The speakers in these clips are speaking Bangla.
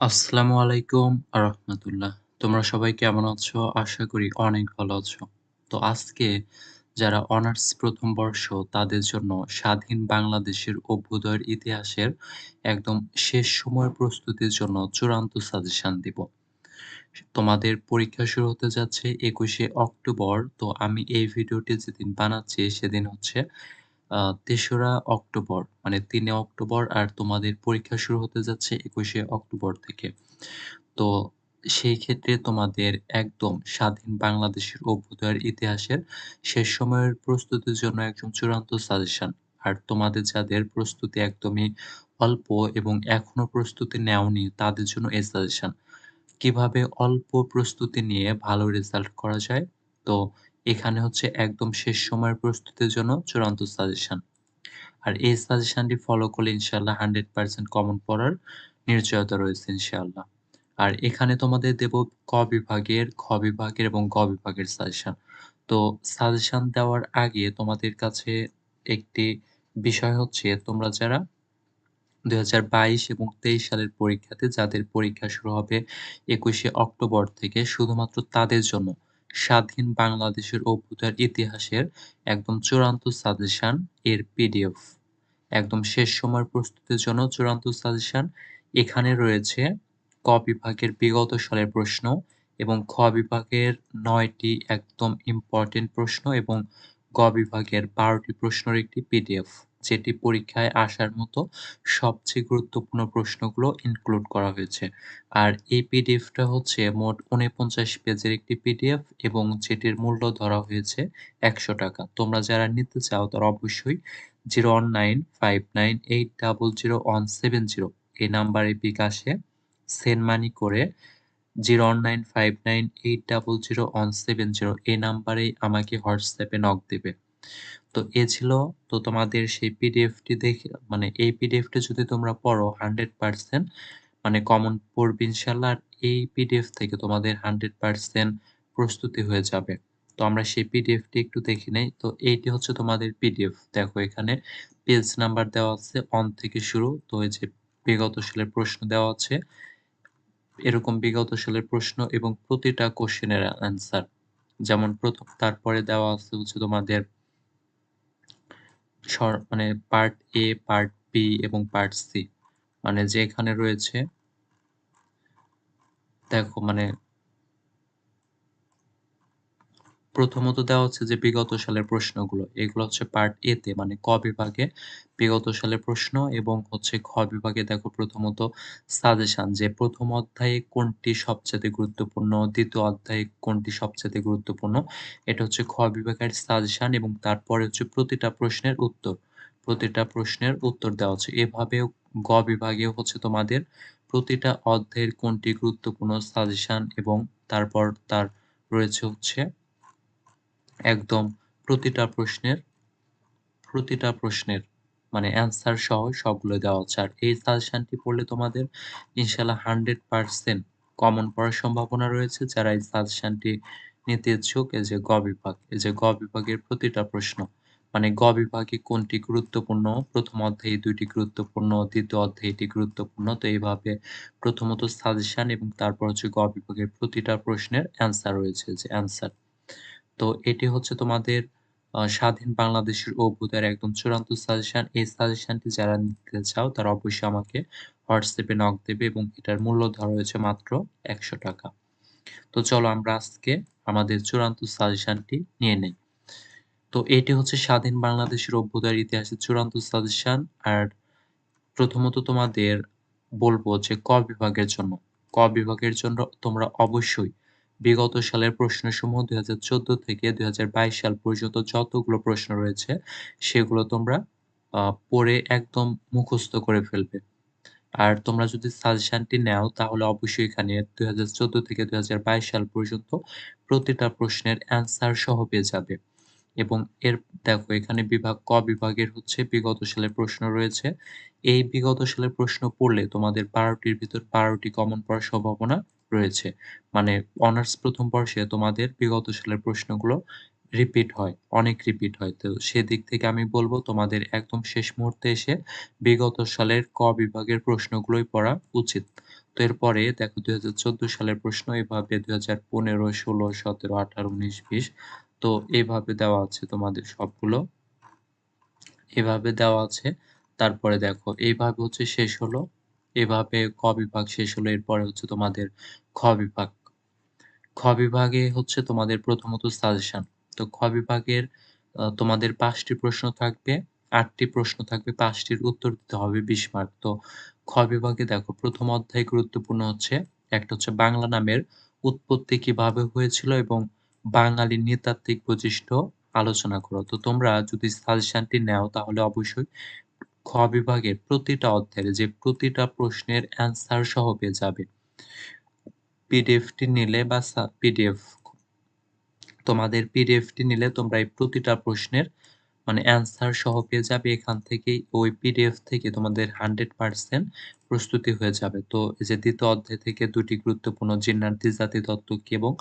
আসসালামু আলাইকুম আরহামাতুল্লাহ। তোমরা সবাই কেমন আছো? আশা করি অনেক ভালো আছো। তো আজকে যারা অনার্স প্রথম বর্ষ, তাদের জন্য স্বাধীন বাংলাদেশের অভ্যুদয়ের ইতিহাসের একদম শেষ সময়ের প্রস্তুতির জন্য চূড়ান্ত সাজেশন দিব। তোমাদের পরীক্ষা শুরু হতে যাচ্ছে ২১শে অক্টোবর। তো আমি এই ভিডিওটি যেদিন বানাচ্ছি, সেদিন হচ্ছে ৩রা অক্টোবর মানে ৩ অক্টোবর আর তোমাদের পরীক্ষা শুরু হতে যাচ্ছে ২১শে অক্টোবর থেকে। তো সেই ক্ষেত্রে তোমাদের একদম স্বাধীন বাংলাদেশের অভ্যুদয়ের ইতিহাসের শেষ সময়ের প্রস্তুতির জন্য একদম চূড়ান্ত সাজেশন। আর তোমাদের যাদের প্রস্তুতি একদমই অল্প এবং এখনও প্রস্তুতি নেওনি, তাদের জন্য এই সাজেশন। কীভাবে অল্প প্রস্তুতি নিয়ে ভালো রেজাল্ট করা যায়? তো এখানে হচ্ছে একদম শেষ সময়ের প্রস্তুতির জন্য চূড়ান্ত সাজেশন। আর এই সাজেশনটি ফলো করলে ইনশাল্লাহ হান্ড্রেড পার্সেন্ট কমন পড়ার নিশ্চয়তা রয়েছে ইনশাল্লাহ আর এখানে তোমাদের দেব ক বিভাগের, খ বিভাগের এবং গ বিভাগের সাজেশন। তো সাজেশন দেওয়ার আগে তোমাদের কাছে একটি বিষয় হচ্ছে তোমরা যারা ২০২২ এবং ২৩ সালের পরীক্ষাতে যাদের পরীক্ষা শুরু হবে ২১শে অক্টোবর থেকে শুধুমাত্র তাদের জন্য স্বাধীন বাংলাদেশের অভ্যুদয়ের ইতিহাসের একদম চূড়ান্ত সাজেশন এর পিডিএফ। একদম শেষ সময় প্রস্তুতির জন্য চূড়ান্ত সাজেশন এখানে রয়েছে ক বিভাগের বিগত সালের প্রশ্ন এবং খ বিভাগের নয়টি একদম ইম্পর্টেন্ট প্রশ্ন এবং বিভাগের বারোটি প্রশ্নের একটি পিডিএফ যেটি পরীক্ষায় আসার মতো সবচেয়ে গুরুত্বপূর্ণ প্রশ্নগুলো ইনক্লুড করা হয়েছে। আর এই পিডিএফটা হচ্ছে মোট উনপঞ্চাশ পেজের একটি পিডিএফ এবং যেটির মূল্য ধরা হয়েছে একশো টাকা। তোমরা যারা নিতে চাও তারা অবশ্যই zero one nine five nine eight double zero one seven zero এই নাম্বারে বিকাশে সেন্ড মানি করে zero nine five nine eight double zero one seven zero এই নাম্বারেই আমাকে হোয়াটসঅ্যাপে নক দেবে। তো এ ছিল, তো তোমাদের সেই পিডিএফটি দেখে মানে এই পিডিএফটি যদি তোমরা পড়ো হান্ড্রেড পার্সেন্ট মানে কমন পড়বে ইনশাল্লাহ আর এই পিডিএফ থেকে তোমাদের হান্ড্রেড পার্সেন্ট প্রস্তুতি হয়ে যাবে। তো আমরা সেই পিডিএফটি একটু দেখে নেই, তো এইটি হচ্ছে তোমাদের পিডিএফ। দেখো এখানে পেজ নাম্বার দেওয়া আছে অন থেকে শুরু, তো এই যে বিগত সালের প্রশ্ন দেওয়া আছে এরকম বিগত সালের প্রশ্ন এবং প্রতিটা কোশ্চেনের অ্যান্সার যেমন প্রথম, তারপরে দেওয়া আছে হচ্ছে তোমাদের মানে পার্ট এ পার্ট বি এবং পার্ট সি মানে যে এখানে রয়েছে, দেখো মানে প্রথমত দেওয়া হচ্ছে যে বিগত সালের প্রশ্নগুলো, এগুলো হচ্ছে পার্ট এ তে মানে ক বিভাগে বিগত সালের প্রশ্ন এবং হচ্ছে খ বিভাগে দেখো প্রথমত সাজেশন যে প্রথম অধ্যায়ে কোনটি সবচেয়ে গুরুত্বপূর্ণ, দ্বিতীয় অধ্যায়ে কোনটি সবচেয়ে গুরুত্বপূর্ণ, এটা হচ্ছে খ বিভাগের সাজেশন এবং তারপরে হচ্ছে প্রতিটা প্রশ্নের উত্তর, প্রতিটা প্রশ্নের উত্তর দেওয়া হচ্ছে। এভাবেও গ বিভাগে হচ্ছে তোমাদের প্রতিটা অধ্যায়ের কোনটি গুরুত্বপূর্ণ সাজেশন এবং তারপর তার রয়েছে হচ্ছে একদম প্রতিটা প্রশ্নের প্রতিটা প্রশ্নের মানে অ্যান্সার সহ সবগুলো দেওয়া হচ্ছে আর এই সাজেশনটি পড়লে তোমাদের ইনশাল্লাহ হান্ড্রেড পার্সেন্ট কমন পড়ার সম্ভাবনা রয়েছে। যারা এই সাজেশনটি নিতে ইচ্ছুক, এই যে গ বিভাগ, এই যে গ বিভাগের প্রতিটা প্রশ্ন মানে গ বিভাগে কোনটি গুরুত্বপূর্ণ? প্রথম অধ্যায়ে দুইটি গুরুত্বপূর্ণ, দ্বিতীয় অধ্যায়ে এটি গুরুত্বপূর্ণ। তো এইভাবে প্রথমত সাজেশন এবং তারপর হচ্ছে গ বিভাগের প্রতিটা প্রশ্নের অ্যান্সার রয়েছে, যে অ্যান্সার তো এটি হচ্ছে তোমাদের স্বাধীন বাংলাদেশের অভ্যুদয়ের একদম চূড়ান্ত সাজেশন এই সাজেশনটি যারা নিতে চাও, তারা অবশ্যই আমাকে হোয়াটসঅ্যাপে নক দেবে এবং এটার মূল্য ধরা হয়েছে মাত্র একশো টাকা। তো চলো আমরা আজকে আমাদের চূড়ান্ত সাজেশনটি নিয়ে নেই। তো এটি হচ্ছে স্বাধীন বাংলাদেশের অভ্যুদয়ের ইতিহাসের চূড়ান্ত সাজেশন আর প্রথমত তোমাদের বলব যে ক বিভাগের জন্য। ক বিভাগের জন্য তোমরা অবশ্যই বিগত সালের প্রশ্নসমূহ দুই হাজার চোদ্দ থেকে দুই হাজার বাইশ সাল পর্যন্ত যতগুলো প্রশ্ন রয়েছে, সেগুলো তোমরা পড়ে একদম মুখস্থ করে ফেলবে। আর তোমরা যদি সাজেশনটি নাও, তাহলে অবশ্যই এখানে দুই হাজার চোদ্দ থেকে দুই হাজার বাইশ সাল পর্যন্ত প্রতিটা প্রশ্নের অ্যান্সার সহ পেয়ে যাবে। এবং এর, দেখো, এখানে বিভাগ ক বিভাগের হচ্ছে বিগত সালের প্রশ্ন রয়েছে। এই বিগত সালের প্রশ্ন পড়লে তোমাদের বারোটির ভিতর বারোটি কমন পড়ার সম্ভাবনা রয়েছে মানে অনার্স প্রথম বর্ষে তোমাদের বিগত সালের প্রশ্নগুলো রিপিট হয় অনেক রিপিট হয় তো সেদিক থেকে আমি বলব তোমাদের একদম শেষ মুহূর্তে এসে বিগত সালের ক বিভাগের প্রশ্নগুলোই পড়া উচিত তো এরপরে দেখো ২০১৪ সালের প্রশ্ন এভাবে ২০১৫, ১৬, ১৭, ১৮, ১৯, ২০ তো এভাবে দেওয়া আছে তোমাদের সবগুলো। এভাবে দেওয়া আছে। তারপরে দেখো এইভাবে হচ্ছে শেষ হলো। এভাবে ক বিভাগ শেষ হলো। এরপরে হচ্ছে তোমাদের খ বিভাগ। খ বিভাগে হচ্ছে তোমাদের প্রথমত সাজেশন। তো খ বিভাগের তোমাদের পাঁচটি প্রশ্ন থাকবে। আটটি প্রশ্ন থাকবে। পাঁচটির উত্তর দিতে হবে ২০ মার্ক। তো খ বিভাগে দেখো, প্রথম অধ্যায় গুরুত্বপূর্ণ হচ্ছে, একটা হচ্ছে বাংলা নামের উৎপত্তি কীভাবে হয়েছিল এবং বাঙালি নৃতাত্ত্বিক বৈশিষ্ট্য আলোচনা করো। তো তোমরা যদি সাজেশনটি নেও, তাহলে অবশ্যই খ বিভাগের প্রতিটা অধ্যায়ের যে প্রতিটা প্রশ্নের অ্যান্সার সহ পেয়ে যাবে। পিডিএফটি নিলে বা পিডিএফ তোমাদের পিডিএফটি নিলে তোমরা এই প্রতিটা প্রশ্নের মানে অ্যান্সার সহ পেয়ে যাবে এখান থেকেই ওই পিডিএফ থেকে তোমাদের 100% প্রস্তুতি হয়ে যাবে। তো এই যে দ্বিতীয় অধ্যায় থেকে দুটি গুরুত্বপূর্ণ জিন্নাত জাতি তত্ত্ব কি এবং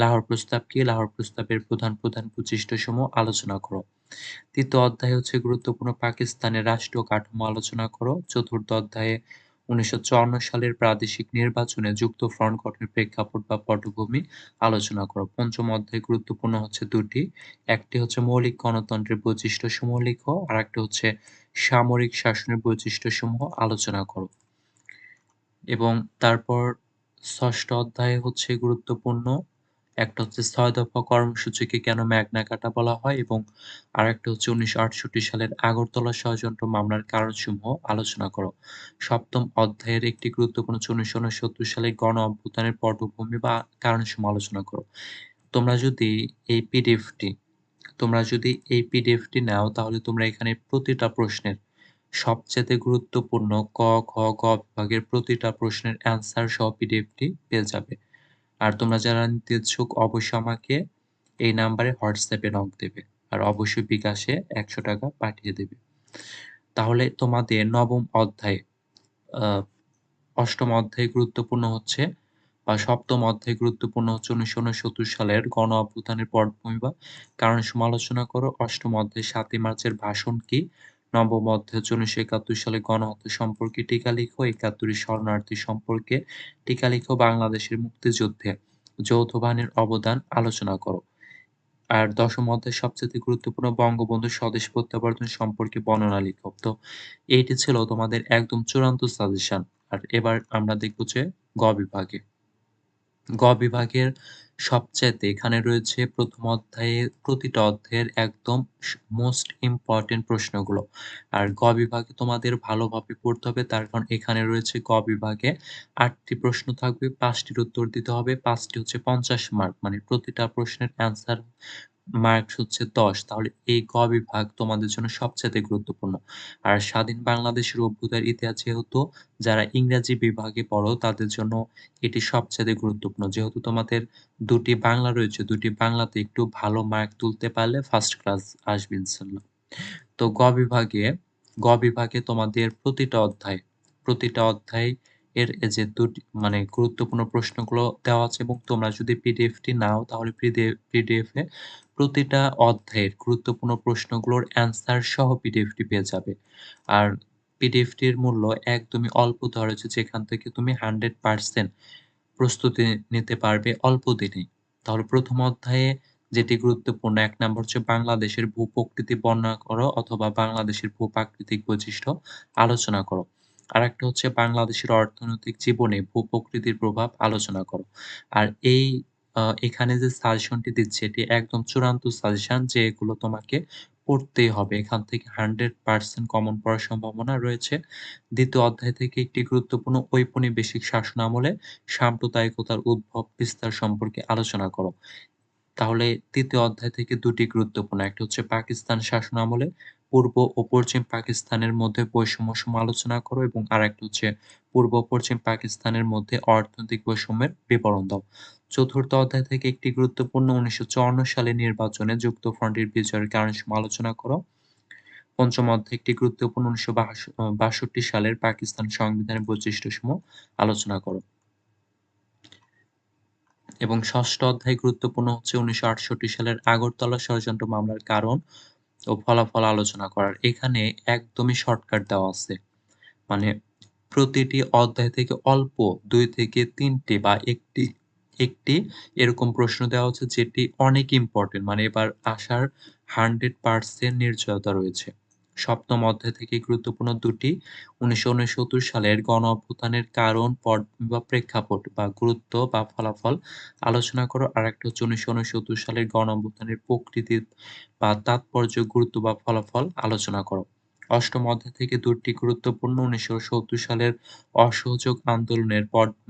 লাহোর প্রস্তাব কি, লাহোর প্রস্তাবের প্রধান, প্রধান বৈশিষ্ট্যসমূহ আলোচনা করো। তৃতীয় অধ্যায় হচ্ছে গুরুত্বপূর্ণ পাকিস্তানের রাষ্ট্রীয় কাঠামো আলোচনা করো। চতুর্থ অধ্যায়ে ১৯৫৪ সালের প্রাদেশিক নির্বাচনে যুক্ত ফ্রন্ট গঠনের প্রেক্ষাপট বা পটভূমি আলোচনা করো। পঞ্চম অধ্যায় গুরুত্বপূর্ণ হচ্ছে দুটি। একটি হচ্ছে মৌলিক গণতন্ত্রের বৈশিষ্ট্যসমূহ লিখো, আর একটি হচ্ছে সামরিক শাসনের বৈশিষ্ট্য সমূহ আলোচনা করো। এবং তারপর ষষ্ঠ অধ্যায়ে হচ্ছে গুরুত্বপূর্ণ একটা হচ্ছে ৬ দফা কর্মসূচিকে কেন ম্যাগনা কাটা বলা হয় এবং আরেকটা হচ্ছে ১৯৬৮ সালের আগরতলা ষড়যন্ত্র মামলার কারণসমূহ আলোচনা করো। সপ্তম অধ্যায়ের একটি গুরুত্বপূর্ণ হচ্ছে ১৯৬৯ সালে গণ অভ্যুত্থানের পটভূমি বা কারণসমূহ আলোচনা করো। তোমরা যদি এই পিডিএফটি তোমরা যদি এই পিডিএফটি নাও তাহলে তোমরা এখানে প্রতিটা প্রশ্নের সবচেয়ে গুরুত্বপূর্ণ ক, খ, গ বিভাগের প্রতিটা প্রশ্নের অ্যান্সার সহ পিডিএফটি পেয়ে যাবে। আর তোমরা যারা নিতে ইচ্ছুক, অবশ্যই আমাকে এই নাম্বারে হোয়াটসঅ্যাপে নক দেবে। আর অবশ্যই বিকাশে ৳১০০ পাঠিয়ে দেবে। তাহলে তোমাদের নবম অধ্যায় অষ্টম অধ্যায় গুরুত্বপূর্ণ হচ্ছে বা সপ্তম অধ্যায় গুরুত্বপূর্ণ হচ্ছে ১৯৬৯ সালের গণ অভ্যুত্থানের পটভূমি বা কারণসমূহ আলোচনা করো। অষ্টম অধ্যায় সাতই মার্চের ভাষণ কি? নবম অধ্যায় হচ্ছে ১৯৭১ সালে গণহত্যা সম্পর্কে টিকা লিখো। একাত্তরের শরণার্থী সম্পর্কে টিকা লিখো। বাংলাদেশের মুক্তিযুদ্ধে যৌথ বাহিনীর অবদান আলোচনা করো। আর দশম অধ্যায় সবচেয়ে গুরুত্বপূর্ণ বঙ্গবন্ধু স্বদেশ প্রত্যাবর্তন সম্পর্কে বর্ণনা লিখো। তো এইটি ছিল তোমাদের একদম চূড়ান্ত সাজেশন। আর এবার আমরা দেখব যে গ বিভাগে। গ বিভাগের সবচাইতে এখানে রয়েছে প্রথম অধ্যায়ে প্রতিটা অধ্যায়ের একদম মোস্ট ইম্পর্টেন্ট প্রশ্নগুলো। আর গ বিভাগে তোমাদের ভালোভাবে পড়তে হবে তার কারণ এখানে রয়েছে গ বিভাগে আটটি প্রশ্ন থাকবে, পাঁচটির উত্তর দিতে হবে। পাঁচটি হচ্ছে ৫০ মার্ক মানে প্রতিটা প্রশ্নের অ্যান্সার মার্কস হচ্ছে ১০ তাহলে এই গ বিভাগ তোমাদের জন্য সবচেয়ে গুরুত্বপূর্ণ। আর স্বাধীন বাংলাদেশের অভ্যুদয়ের ইতিহাস যেহেতু যারা ইংরেজি বিভাগে পড়ো তাদের জন্য এটি সবচেয়ে গুরুত্বপূর্ণ। যেহেতু তোমাদের দুটি বাংলা রয়েছে, দুটি বাংলাতে একটু ভালো মার্ক তুলতে পারলে ফার্স্ট ক্লাস আসবে ইনশাআল্লাহ। তো গ বিভাগে গ বিভাগে তোমাদের প্রতিটা অধ্যায়, প্রতিটা অধ্যায় এর যে দুটি মানে গুরুত্বপূর্ণ প্রশ্নগুলো দেওয়া আছে এবং তোমরা যদি পিডিএফটি নাও, তাহলে পিডিএফ পিডিএফে প্রতিটা অধ্যায়ের গুরুত্বপূর্ণ প্রশ্নগুলোর অ্যান্সার সহ পিডিএফটি পেয়ে যাবে। আর পিডিএফটির মূল্য একদমই অল্প, ধরা হয়েছে যেখান থেকে তুমি 100% প্রস্তুতি নিতে পারবে অল্প দিনেই। তাহলে প্রথম অধ্যায়ে যেটি গুরুত্বপূর্ণ, এক নম্বর হচ্ছে বাংলাদেশের ভূ-প্রকৃতি বর্ণনা করো অথবা বাংলাদেশের ভূ-প্রাকৃতিক বৈশিষ্ট্য আলোচনা করো। আরেকটা হচ্ছে বাংলাদেশের অর্থনৈতিক জীবনে ভূ-প্রকৃতির প্রভাব আলোচনা করো। আর এই এখানে যে সাজেশনটি দিচ্ছে, এটি একদম চূড়ান্ত সাজেশন যে এগুলো তোমাকে পড়তেই হবে। এখান থেকে 100% কমন পড়ার সম্ভাবনা রয়েছে। দ্বিতীয় অধ্যায় থেকে একটি গুরুত্বপূর্ণ ঔপনিবেশিক শাসন আমলে সাম্প্রদায়িকতার উদ্ভব বিস্তার সম্পর্কে আলোচনা করো। তাহলে তৃতীয় অধ্যায় থেকে দুটি গুরুত্বপূর্ণ, একটা হচ্ছে পাকিস্তান শাসন আমলে পূর্ব ও পশ্চিম পাকিস্তানের মধ্যে বৈষম্য সমালোচনা করো এবং আরেকটা হচ্ছে পূর্ব পশ্চিম পাকিস্তানের মধ্যে অর্থনৈতিক বৈষম্যের বিবরণ দাও। চতুর্থ অধ্যায় থেকে একটি গুরুত্বপূর্ণ ১৯৫৪ সালে নির্বাচনে যুক্তফ্রন্টের বিজয়ের কারণসমূহ আলোচনা করো। পঞ্চম অধ্যায় একটি গুরুত্বপূর্ণ ১৯৬২ সালের পাকিস্তান সংবিধানের বৈশিষ্ট্য বৈশিষ্ট্যসমূহ আলোচনা করো। এবং ষষ্ঠ অধ্যায় গুরুত্বপূর্ণ হচ্ছে ১৯৬৮ সালের আগরতলা ষড়যন্ত্র মামলার কারণ ও ফলাফল আলোচনা করার। এখানে একদমই শর্টকাট দেওয়া আছে। মানে প্রতিটি অধ্যায় থেকে অল্প দুই থেকে ৩ টি বা একটি একটি এরকম প্রশ্ন দেওয়া হচ্ছে যেটি অনেক ইম্পোর্টেন্ট মানে এবার আসার 100% নিশ্চয়তা রয়েছে। সপ্তম অধ্যায় থেকে গুরুত্বপূর্ণ দুটি ১৯৬৯ সালের গণঅভ্যুত্থানের কারণ, পটভূমি বা প্রেক্ষাপট বা গুরুত্ব বা ফলাফল আলোচনা করো। আর একটা হচ্ছে ১৯৬৯ সালের গণঅভ্যুত্থানের প্রকৃতি বা তাৎপর্য, গুরুত্ব বা ফলাফল আলোচনা করো। অষ্টম অধ্যায় থেকে দুটি গুরুত্বপূর্ণ ১৯৭০ সালের অসহযোগ আন্দোলনের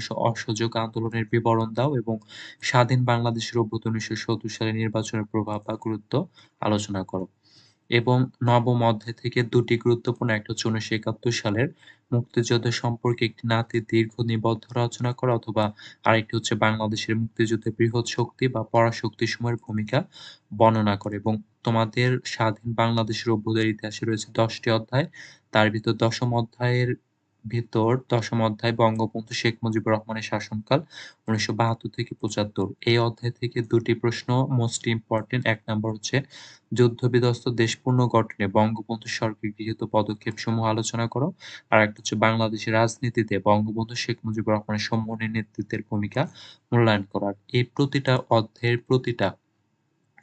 সহ অসহযোগ আন্দোলনের বিবরণ দাও এবং স্বাধীন বাংলাদেশের অভ্যুত্থান ১৯৭০ সালের নির্বাচনের প্রভাব বা গুরুত্ব আলোচনা করো। এবং নবম অধ্যায় থেকে দুটি গুরুত্বপূর্ণ একটা হচ্ছে ১৯৭১ সালের মুক্তিযুদ্ধ সম্পর্কে একটি নাতি দীর্ঘ নিবদ্ধ রচনা করা অথবা আরেকটি হচ্ছে বাংলাদেশের মুক্তিযুদ্ধে বৃহৎ শক্তি বা পরাশক্তি সময়ের ভূমিকা বর্ণনা করে এবং তোমাদের স্বাধীন বাংলাদেশের অভ্যুদয়ের ইতিহাসে রয়েছে দশটি অধ্যায়। তার ভিতর দশম অধ্যায়ের ভিতর দশম অধ্যায়, বঙ্গবন্ধু শেখ মুজিবুর রহমানের শাসনকাল ১৯৭২ থেকে ৭৫। এই অধ্যায় থেকে দুটি প্রশ্ন মোস্ট ইম্পোর্টেন্ট ১ নাম্বার হচ্ছে, যুদ্ধ-বিধ্বস্ত দেশ পুনর্গঠনে বঙ্গবন্ধু সরকারের গৃহীত পদক্ষেপ সমূহ আলোচনা করো। আরেকটা হচ্ছে বাংলাদেশের রাজনীতিতে বঙ্গবন্ধু শেখ মুজিবুর রহমানের সম্মানী নেতৃত্বের ভূমিকা মূল্যায়ন করার এই প্রতিটা অধ্যায়ের প্রতিটা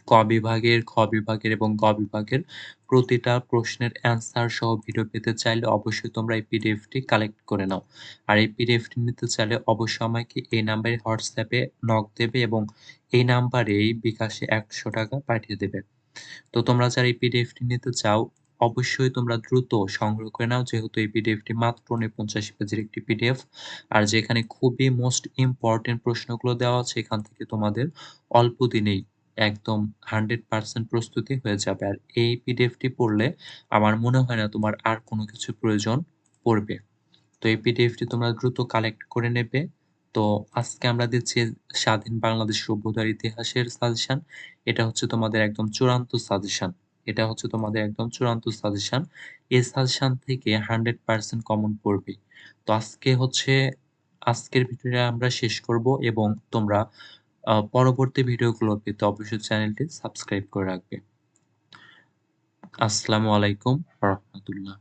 ক বিভাগের, খ বিভাগের এবং গ বিভাগের প্রতিটা প্রশ্নের অ্যান্সার সহ ভিডিও পেতে চাইলে অবশ্যই তোমরা এই পিডিএফটি কালেক্ট করে নাও। আর এই পিডিএফটি নিতে চাইলে অবশ্যই আমাকে এই নাম্বারে হোয়াটসঅ্যাপে নক দেবে এবং এই নাম্বারেই বিকাশে ৳১০০ পাঠিয়ে দেবে। তো তোমরা যারা এই পিডিএফটি নিতে চাও অবশ্যই তোমরা দ্রুত সংগ্রহ করে নাও যেহেতু এই পিডিএফটি মাত্র ৪৯ পেজের একটি পিডিএফ আর যেখানে খুবই মোস্ট ইম্পোর্টেন্ট প্রশ্নগুলো দেওয়া আছে এখান থেকে তোমাদের অল্প দিনেই একদম 100% প্রস্তুতি হয়ে যাবে। আর এই পিডিএফটি পড়লে আমার মনে হয় না তোমার আর কোনো কিছুর প্রয়োজন পড়বে। তো এই পিডিএফটি তোমরা দ্রুত কালেক্ট করে নেবে। তো আজকে আমরা দিচ্ছি স্বাধীন বাংলাদেশ সভ্যতার ইতিহাসের সাজেশন। এটা হচ্ছে তোমাদের একদম চূড়ান্ত সাজেশন। এটা হচ্ছে তোমাদের একদম চূড়ান্ত সাজেশন। এই সাজেশন থেকে 100% কমন পড়বে তো আজকে হচ্ছে, আজকের ভিডিওটা আমরা শেষ করব এবং তোমরা আ পরবর্তী ভিডিওগুলো পেতে অবশ্যই চ্যানেলটি সাবস্ক্রাইব করে রাখবে। আসসালামু আলাইকুম রাহমাতুল্লাহ।